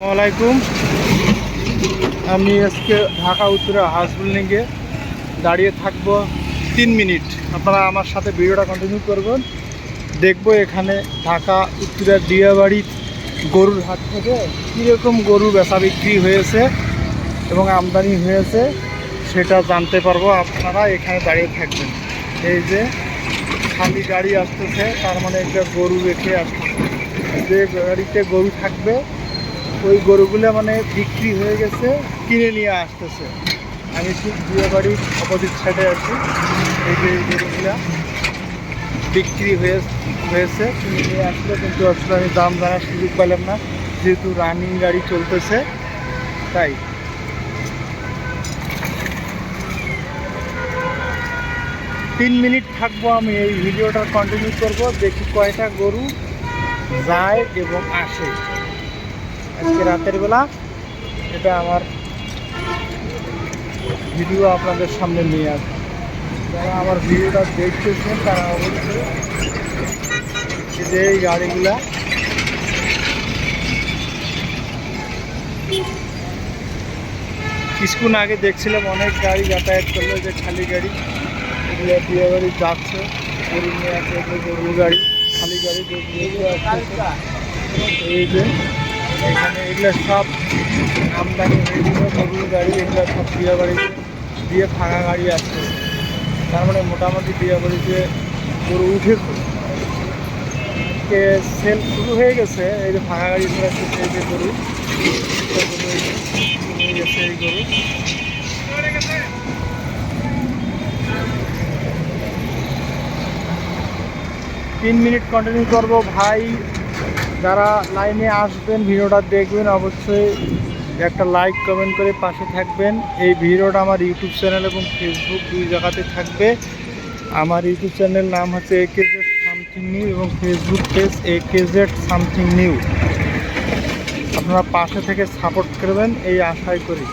আসসালামাইকুম আমি আজকে ঢাকা উত্তরে হাউস বিল্ডিংয়ে দাঁড়িয়ে থাকব তিন মিনিট। আপনারা আমার সাথে ভিডিওটা কন্টিনিউ করবেন। দেখব এখানে ঢাকা উত্তরের দিয়াবাড়ি গরুর হাট থেকে কীরকম গরু বেচা বিক্রি হয়েছে এবং আমদানি হয়েছে সেটা জানতে পারব। আপনারা এখানে দাঁড়িয়ে থাকবেন। এই যে খালি গাড়ি আসতেছে, তার মানে একটা গরু রেখে আসতেছে। যে গাড়িতে গরু থাকবে ওই গরুগুলো মানে বিক্রি হয়ে গেছে, কিনে নিয়ে আসতেছে। আমি ঠিক বিয়ে বাড়ির অপোজিট সাইডে আছি, এই যে গরুগুলা বিক্রি হয়ে হয়েছে, কিনে নিয়ে আসলে, কিন্তু আসলে আমি দাম জানার সুযোগ পেলাম না, যেহেতু রানিং গাড়ি চলতেছে, তাই। তিন মিনিট থাকব আমি, এই ভিডিওটা কন্টিনিউ করব, দেখি কয়টা গরু যায় এবং আসে। আজকে রাতের বেলা এটা আমার ভিডিও আপনাদের সামনে নিয়ে আসবে। যারা আমার ভিডিওটা দেখতেছেন, তারা অবশ্যই যে এই গাড়িগুলা কিছুক্ষণ আগে দেখছিলাম, অনেক গাড়ি যাতায়াত করল যে খালি গাড়ি, এগুলো বিয়ে বাড়ি যাচ্ছে, গরু নিয়ে আসছে গরু গাড়ি, খালি গাড়ি এই যে এখানে এগুলো সব আমদানি হয়েছিল গরুর গাড়ি, এগুলো সব বিয়ে বাড়িতে দিয়ে ফাঁকা গাড়ি আসছে তার মানে মোটামুটি বিয়ে বাড়িতে গরু আজকে সেল শুরু হয়ে গেছে, এই যে ফাঁকা গাড়ি আসছে এই যে গরু। তিন মিনিট কন্টিনিউ করব। ভাই যারা লাইনে আসবেন, ভিডিওটা দেখবেন, অবশ্যই একটা লাইক কমেন্ট করে পাশে থাকবেন। এই ভিডিওটা আমার ইউটিউব চ্যানেল এবং ফেসবুক দুই জায়গাতে থাকবে। আমার ইউটিউব চ্যানেল নাম হচ্ছে A K Z something new এবং Facebook page A K Z something new আপনারা পাশে থেকে সাপোর্ট করবেন, এই আশাই করি।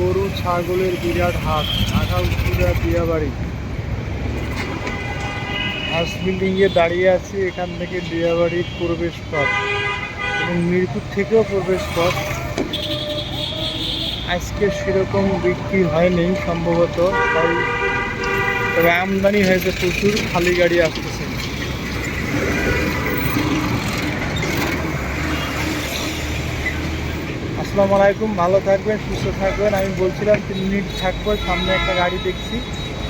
গরু, ছাগলের বিরাট হাট, ঢাকা উত্তরা বিয়াবাড়ি। হাউস বিল্ডিংয়ে দাঁড়িয়ে আছি, এখান থেকে বিয়াবাড়ির প্রবেশ পথ এবং মিরপুর থেকেও প্রবেশ পথ আজকে সেরকম বিক্রি হয়নি, সম্ভবত। তাই তবে আমদানি হয়েছে প্রচুর, খালি গাড়ি আসতেছে। আসসালামু আলাইকুম, ভালো থাকবেন, সুস্থ থাকবেন। আমি বলছিলাম তিন মিনিট থাকব, সামনে একটা গাড়ি দেখছি।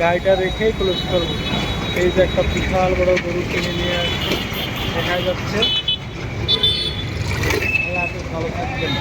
গাড়িটা রেখেই ক্লোজ করব। এই যে একটা বিশাল বড় গরু কিনে নিয়ে আসছে। দেখা যাচ্ছে। ভালো থাকবেন।